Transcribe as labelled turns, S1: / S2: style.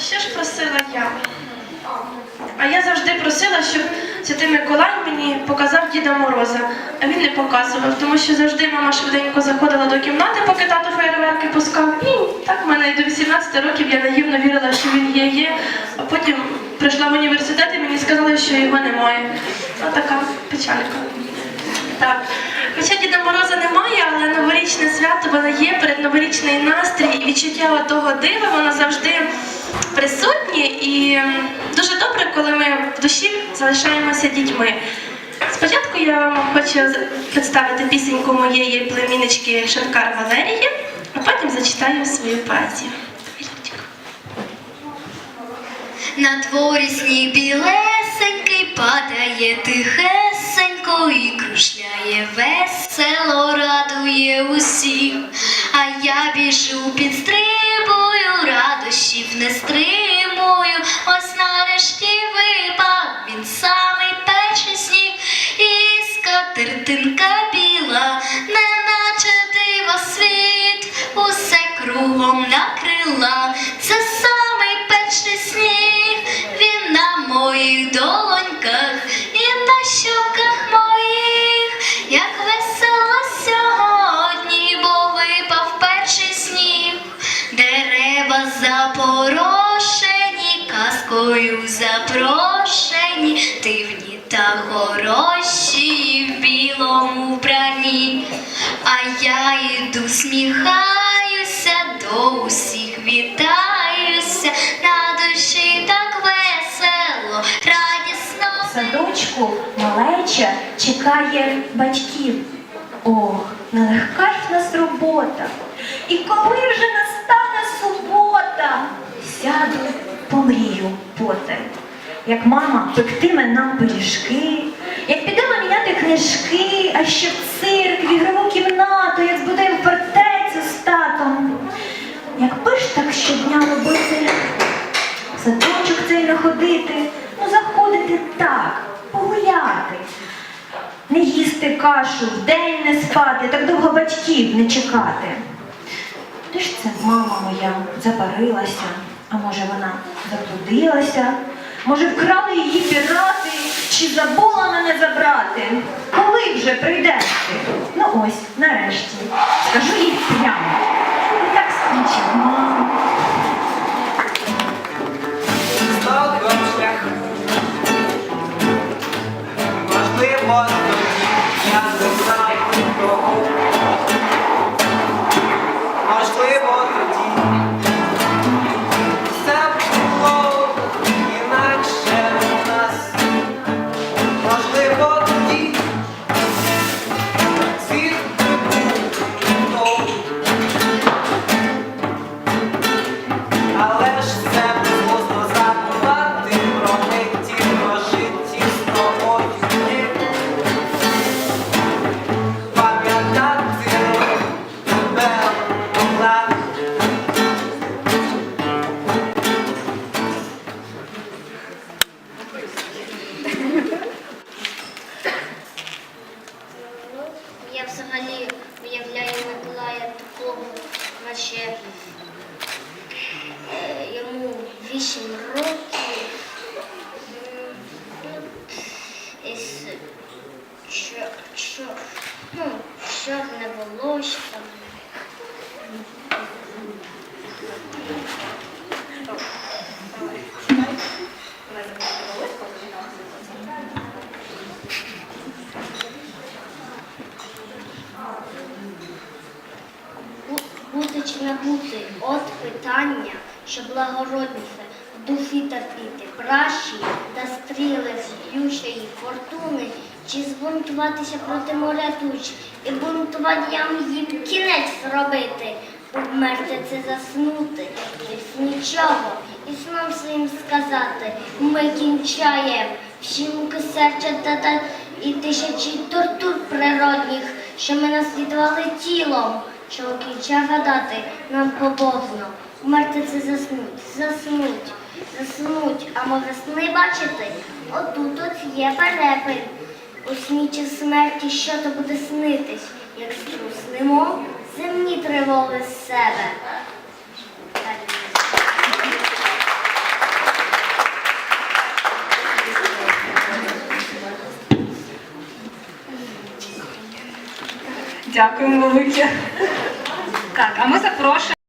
S1: Ще ж просила я. А я завжди просила, щоб святий Миколай мені показав Діда Мороза, а він не показував, тому що завжди мама швиденько заходила до кімнати, поки тато фейерверки пускав. І так в мене до 18 років я наївно вірила, що він є, є. А потім прийшла в університет і мені сказали, що його немає. Ось така печалька. Так. Хоча Діда Мороза немає, але новорічне свято воно є, передноворічний настрій і відчуття того дива, воно завжди присутнє. І дуже добре, коли ми в душі залишаємося дітьми. Спочатку я вам хочу представити пісеньку моєї племіннички Шанкар Валерії, а потім зачитаю свою поезію.
S2: На дворі сніг білесенький падає тихесенько радощів не запрошені, дивні та хороші в білому вбранні. А я йду, сміхаюся, до усіх вітаюся, на душі так весело, радісно.
S3: Садочку малеча чекає батьків. Ох, нелегка ж в нас робота. І коли вже настане субота, сяду, помрію потем. Як мама пектиме нам пиріжки, як підемо міняти книжки, а ще в цирк, в ігрову кімнату, як збудуємо фортецю з татом. Якби ж так щодня робити, в садочок цей не ходити, ну заходити так, погуляти. Не їсти кашу, вдень не спати, так довго батьків не чекати. Де ж це мама моя запарилася, а може вона заблудилася, може вкрали її пірати, чи забула мене забрати? Коли вже прийдеш ти? Ну ось, нарешті. Скажу їй прямо. І так скінчив, мамо.
S4: Стоком шлях. Можливо, я знаю того.
S2: Йому 8 років. Із чо, чо, ну, чорне волосся. Бу- Бути чи не бути, от питання, що благородніше в душі терпіти, пращі та стріли злючої фортуни, чи збунтуватися проти моря туч, і бунтуванням їм кінець зробити, обмерти це заснути, без нічого, і сном своїм сказати, ми кінчаєм всі муки серця та, та і тисячі тортур природних, що ми наслідували тілом, що кінча гадати нам побожно. Умерти це заснуть, заснуть, заснуть, а може сни бачити, отут от є перепин. У сні чи смерті що то буде снитись, як струснемо земні тривоги з себе.
S5: Дякуємо велике. Так, а ми запрошуємо.